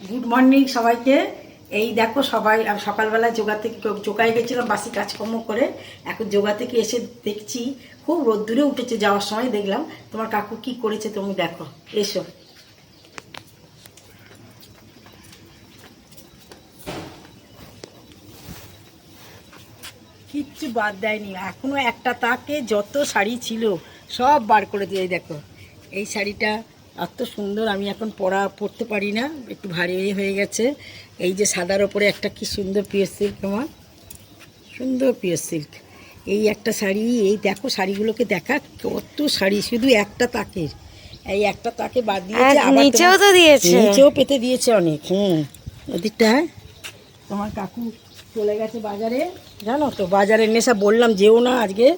Good morning সবাইকে। এই দেখো সবাই সকালবেলা যোগা থেকে যোগায় গেছিলাম, বাসি কাজকর্ম করে। এখন যোগা থেকে এসে দেখছি, খুব রোদ্দুরে উঠেছে যাওয়ার সময়, দেখলাম। তোমার কাকু কি করেছে তুমি দেখো, এসো। কিচ্ছু বাদ দেয়নি, এখনও একটা তাকে যত শাড়ি ছিল সব বার করে দিয়ে দেখো। এই শাড়িটা এত সুন্দর আমি এখন পরা পরতে পারি না একটু ভারী হয়ে গেছে। এই যে সাদার ওপরে একটা কি সুন্দর পিওর সিল্ক আমার। সুন্দর পিওর সিল্ক এই একটা শাড়ি এই দেখো শাড়িগুলোকে দেখা কত শাড়ি শুধু একটা তাকের। এই একটা তাকে বাদ দিয়েছে নিচেও তো দিয়েছে। নিচেও পেতে দিয়েছে অনেক হুম ওদিকটা তোমার কাকু চলে গেছে বাজারে। জানো তো বাজারের নেশা বললাম যেও না আজকে।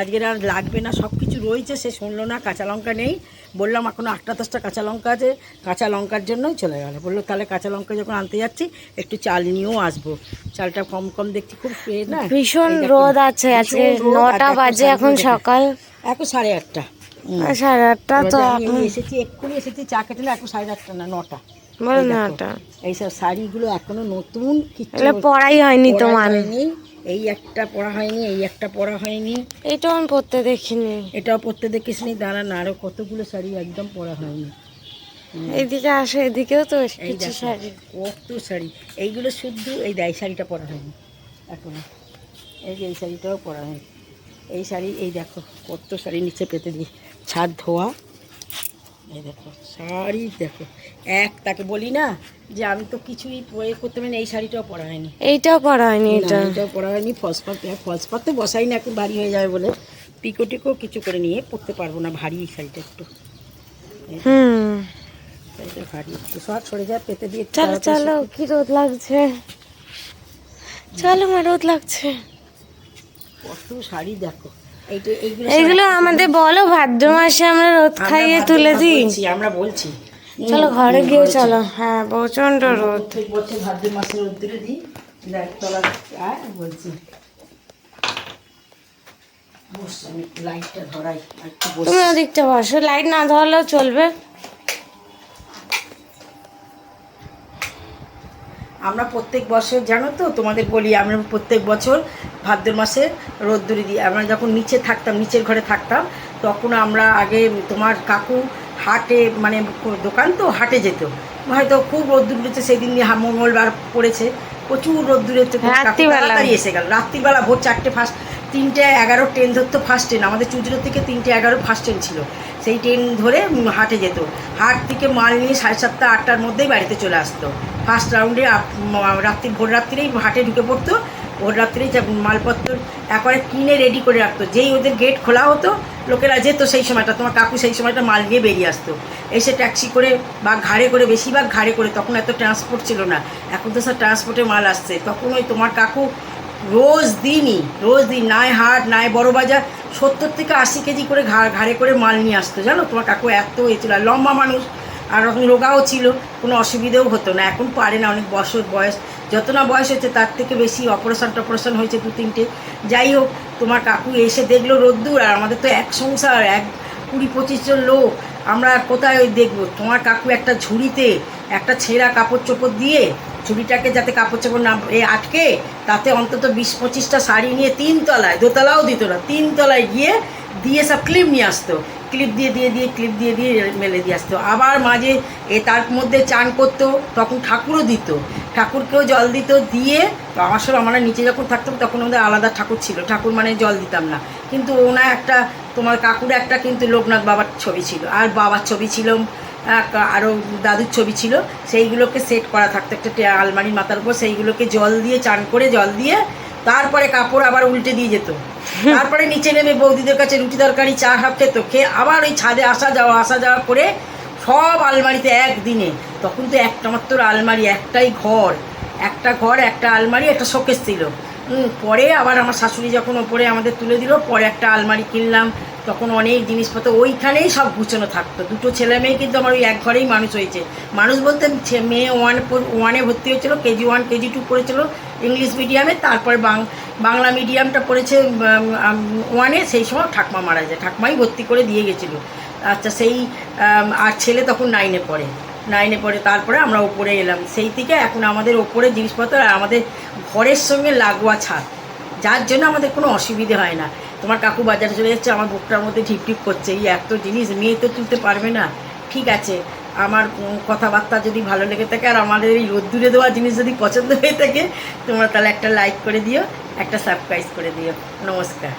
আজকে আর লাগবে না সব কিছু রয়েছে সে শুনলো না কাঁচা লঙ্কা নেই। বললাম এখনও আটটা দশটা কাঁচা লঙ্কা আছে কাঁচা লঙ্কার জন্যই চলে গেল। বলল তাহলে কাঁচা লঙ্কা যখন আনতে যাচ্ছি একটু চাল নিয়েও আসব। চালটা কম কম দেখছি খুব না ভীষণ রোদ আছে আজকে নটা বাজে এখন সকাল। এখন সাড়ে আটটা। সাড়ে আটটা তো এসেছি এক্ষুনি এসেছি চা কেটে এখন সাড়ে আটটা না নটা। বলো এই দেখো, এইসব শাড়িগুলো এখনও নতুন এগুলো পড়াই হয়নি তোমার। এই একটা পড়া হয়নি এই একটা পড়া হয়নি। এটা আমি পড়তে দেখিনি। এটাও পরতে দেখিস নি? দাঁড়া না আরও কতগুলো শাড়ি একদম পরা হয়নি। এদিকে আসো এদিকেও তো কিছু শাড়ি। কত শাড়ি। এইগুলো শুদ্ধ এই দেয় শাড়িটা পরা হয়নি এখনও। এই যে এই শাড়িটাও পরা হয়নি। এই শাড়ি এই দেখো কত শাড়ি নিচে পেতে দিই ছাদ ধোয়া। এই দেখো শাড়ি দেখো। এক তাকে বলি না যে আমি তো কিছুই প্রয়োগ করতে পারি এই শাড়িটাও পরা হয়নি। এইটাও পড়া হয়নি এটা। এটাও পরা হয়নি ফলস পাত তো বসাই না একটু ভারী হয়ে যাবে বলে পিকো টিকো কিছু করে নিয়ে পরতে পারব না ভারী এই শাড়িটা একটু। হুম। শাড়িটা ভারী একটু। সব সরে যায় পেতে দিয়ে চলো চলো কি রোদ লাগছে? চলো মা রোদ লাগছে। কত শাড়ি দেখো। এইগুলো আমাদের বলো ভাদ্র মাসে আমরা রোদ খাইয়ে তুলে দিই। আমরা বলছি। চলো ঘরে গিয়ে চলো। হ্যাঁ প্রচণ্ড রোদ। বছর ভাদ্র মাসে দিই। দেখ তলা বলছি বসি। তুমি ওদিকটা বসো লাইট না ধরলেও চলবে। আমরা প্রত্যেক বছর জানো তো তোমাদের বলি আমরা প্রত্যেক বছর ভাদ্র মাসে রোদ্দুরি দিই। আমরা যখন নিচে থাকতাম নিচের ঘরে থাকতাম তখন আমরা আগে তোমার কাকু হাটে মানে দোকান তো হাটে যেত। হয়তো খুব রোদ্দুর উঠেছে সেই দিন হা- মঙ্গলবার পড়েছে প্রচুর রোদ্দুরে হচ্ছে কাকু এসে গেল। রাত্রিবেলা ভোর চারটে ফার্স্ট তিনটে এগারো ট্রেন ধরতো ফার্স্ট ট্রেন আমাদের চুচড়ো থেকে তিনটে এগারো ফার্স্ট ট্রেন ছিল। সেই ট্রেন ধরে হাটে যেত। হাট থেকে মাল নিয়ে সাড়ে সাতটা, আটটার মধ্যেই বাড়িতে চলে আসতো। ফার্স্ট রাউন্ডে রাত্রি ভোর রাত্রিরেই হাটে ঢুকে পড়তো। ভোর রাত্রিরেই মালপত্র একবারে কিনে রেডি করে রাখতো। যেই ওদের গেট খোলা হতো, লোকেরা যেত সেই সময়টা, তোমার কাকু সেই সময়টা মাল নিয়ে বেরিয়ে আসতো। এসে ট্যাক্সি করে বা ঘাড়ে করে, বেশিরভাগ ঘাড়ে করে, তখন এত ট্রান্সপোর্ট ছিল না। এখন তো সব ট্রান্সপোর্টে মাল আসছে। তখন ওই তোমার কাকু রোজ দিনই, রোজ দিন নাই হাট, নাই বড় বাজার, সত্তর থেকে আশি কেজি করে ঘাড়ে করে মাল নিয়ে আসতো, জানো? তোমার কাকু এত হয়েছিল আর লম্বা মানুষ, আর ওরকম রোগাও ছিল, কোনো অসুবিধেও হতো না। এখন পারে না, অনেক বছর বয়স। যত না বয়স হচ্ছে তার থেকে বেশি অপারেশন টপারেশন হয়েছে দু, তিনটে। যাই হোক, তোমার কাকু এসে দেখল রোদ্দুর, আর আমাদের তো এক সংসার, এক কুড়ি পঁচিশ জন লোক। আমরা কোথায় দেখব? তোমার কাকু একটা ঝুড়িতে একটা ছেঁড়া কাপড় চোপড় দিয়ে ঝুড়িটাকে যাতে কাপড় চাপড় না এ আটকে, তাতে অন্তত বিশ পঁচিশটা শাড়ি নিয়ে তিন তলায়, দোতলাও দিত না, তিন তলায় গিয়ে দিয়ে সব ক্লিপ নিয়ে আসতো। ক্লিপ দিয়ে দিয়ে দিয়ে, ক্লিপ দিয়ে দিয়ে মেলে দিয়ে আসতো। আবার মাঝে এ তার মধ্যে চান করতো, তখন ঠাকুরও দিত। ঠাকুরকেও জল দিত, দিয়ে আমার সঙ্গে আমরা নিচে যখন থাকতাম তখন ওদের আলাদা ঠাকুর ছিল। ঠাকুর মানে জল দিতাম না। কিন্তু ওনার একটা, তোমার কাকুর একটা কিন্তু লোকনাথ বাবার ছবি ছিল। আর বাবার ছবি ছিল আরও দাদুর ছবি ছিল সেইগুলোকে সেট করা থাকতো একটা আলমারির মাথার উপর সেইগুলোকে জল দিয়ে চান করে জল দিয়ে তারপরে কাপড় আবার উল্টে দিয়ে যেত। তারপরে নিচে নেমে বৌদিদের কাছে রুটি তরকারি চা হাফ খেত খেয়ে আবার ওই ছাদে আসা যাওয়া আসা যাওয়া করে সব আলমারিতে একদিনে তখন তো একটা মাত্র আলমারি একটাই ঘর। একটা ঘর, একটা আলমারি, একটা শোকেস ছিল। পরে আবার আমার শাশুড়ি যখন ওপরে আমাদের তুলে দিল, পরে একটা আলমারি কিনলাম, তখন অনেক জিনিসপত্র, ওইখানেই সব গুছানো থাকতো। দুটো ছেলে মেয়ে কিন্তু আমার ওই এক ঘরেই মানুষ হয়েছে। মানুষ বলতে মেয়ে ওয়ান ওয়ানে ভর্তি হয়েছিল, কেজি ওয়ান কেজি টু পড়েছিল ইংলিশ মিডিয়ামে তারপরে বাংলা মিডিয়ামটা পড়েছে ওয়ানে সেই সময় ঠাকমা মারা যায়। ঠাকমাই ভর্তি করে দিয়ে গেছিল। আচ্ছা সেই আর ছেলে তখন নাইনে পড়ে। নাইনে পড়ে, তারপরে আমরা ওপরে এলাম। সেই থেকে এখন আমাদের ওপরে জিনিসপত্র আর আমাদের ঘরের সঙ্গে লাগোয়া ছাদ। যার জন্য আমাদের কোনো অসুবিধে হয় না। তোমার কাকু বাজারে চলে যাচ্ছে আমার বুকটার মধ্যে ঢিপ করছে। এই এত জিনিস মেয়ে তো তুলতে পারবে না। ঠিক আছে, আমার কথাবার্তা যদি ভালো লেগে থাকে আর আমাদের এই রোদ্দুরে দেওয়া জিনিস যদি পছন্দ হয়ে থাকে, তোমরা তাহলে একটা লাইক করে দিও, একটা সাবস্ক্রাইব করে দিও। নমস্কার।